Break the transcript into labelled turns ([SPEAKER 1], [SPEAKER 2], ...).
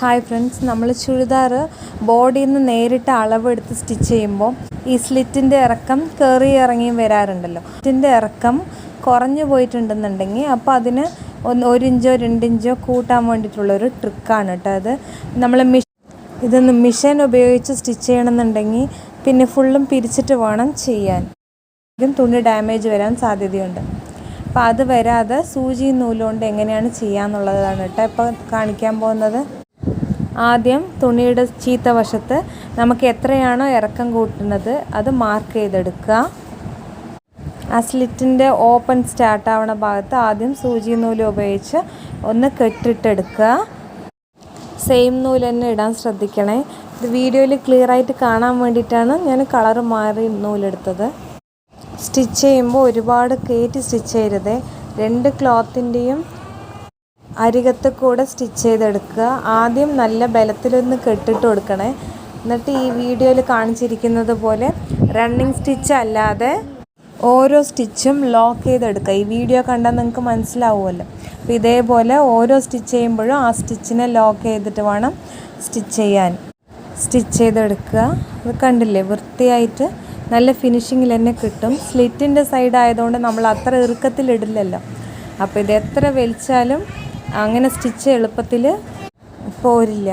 [SPEAKER 1] Hi friends നമ്മൾ ചുരിദാർ ബോഡിയിൽ നിന്ന് നേരിട്ട് അളവെടുത്ത് സ്റ്റിച്ച് ചെയ്യുമ്പോൾ ഈ സ്ലിറ്റിന്റെ ഇറക്കം കയറി ഇറങ്ങിയും വരാറുണ്ടല്ലോ. സ്ലിറ്റിന്റെ ഇറക്കം കുറഞ്ഞു പോയിട്ടുണ്ടെന്നുണ്ടെങ്കിൽ അപ്പോൾ അതിന് ഒന്ന് ഒരു ഇഞ്ചോ രണ്ടിഞ്ചോ കൂട്ടാൻ വേണ്ടിയിട്ടുള്ളൊരു ട്രിക്കാണ് കേട്ടോ അത് നമ്മൾ മിഷ് ഇതൊന്ന് മിഷൻ ഉപയോഗിച്ച് സ്റ്റിച്ച് ചെയ്യണമെന്നുണ്ടെങ്കിൽ പിന്നെ ഫുള്ളും പിരിച്ചിട്ട് വേണം ചെയ്യാൻ. തുണി ഡാമേജ് വരാൻ സാധ്യതയുണ്ട്. അപ്പോൾ അത് വരാതെ സൂചി നൂലുകൊണ്ട് എങ്ങനെയാണ് ചെയ്യാന്നുള്ളതാണ് കേട്ടോ ഇപ്പോൾ കാണിക്കാൻ പോകുന്നത്. ആദ്യം തുണിയുടെ ചീത്ത വശത്ത് നമുക്ക് എത്രയാണോ ഇറക്കം കൂട്ടുന്നത് അത് മാർക്ക് ചെയ്തെടുക്കുക. ആ സ്ലിറ്റിന്റെ ഓപ്പൺ സ്റ്റാർട്ടാവണ ഭാഗത്ത് ആദ്യം സൂചി നൂൽ ഉപയോഗിച്ച് ഒന്ന് കെട്ടിട്ടെടുക്കുക. സെയിം നൂൽ തന്നെ ഇടാൻ ശ്രദ്ധിക്കണേ. ഇത് വീഡിയോയിൽ ക്ലിയർ ആയിട്ട് കാണാൻ വേണ്ടിയിട്ടാണ് ഞാൻ കളർ മാറി നൂലെടുത്തത്. സ്റ്റിച്ച് ചെയ്യുമ്പോൾ ഒരുപാട് കയറ്റി സ്റ്റിച്ച് ചെയ്യരുത്. രണ്ട് ക്ലോത്തിന്റെയും അരികത്ത് കൂടെ സ്റ്റിച്ച് ചെയ്തെടുക്കുക. ആദ്യം നല്ല ബലത്തിലൊന്ന് കെട്ടിട്ട് കൊടുക്കണേ. എന്നിട്ട് ഈ വീഡിയോയിൽ കാണിച്ചിരിക്കുന്നത് പോലെ റണ്ണിങ് സ്റ്റിച്ച് അല്ലാതെ ഓരോ സ്റ്റിച്ചും ലോക്ക് ചെയ്തെടുക്കുക. ഈ വീഡിയോ കണ്ടാൽ നിങ്ങൾക്ക് മനസ്സിലാവുമല്ലോ. അപ്പോൾ ഇതേപോലെ ഓരോ സ്റ്റിച്ച് ചെയ്യുമ്പോഴും ആ സ്റ്റിച്ചിനെ ലോക്ക് ചെയ്തിട്ട് വേണം സ്റ്റിച്ച് ചെയ്യാൻ. സ്റ്റിച്ച് ചെയ്തെടുക്കുക. അത് കണ്ടില്ലേ? വൃത്തിയായിട്ട് നല്ല ഫിനിഷിങ്ങിൽ തന്നെ കിട്ടും. സ്ലിറ്റിന്റെ സൈഡ് ആയതുകൊണ്ട് നമ്മൾ അത്ര ഇറുക്കത്തിലിടില്ലല്ലോ. അപ്പോൾ ഇത് എത്ര വലിച്ചാലും അങ്ങനെ സ്റ്റിച്ച് എളുപ്പത്തിൽ പോരില്ല.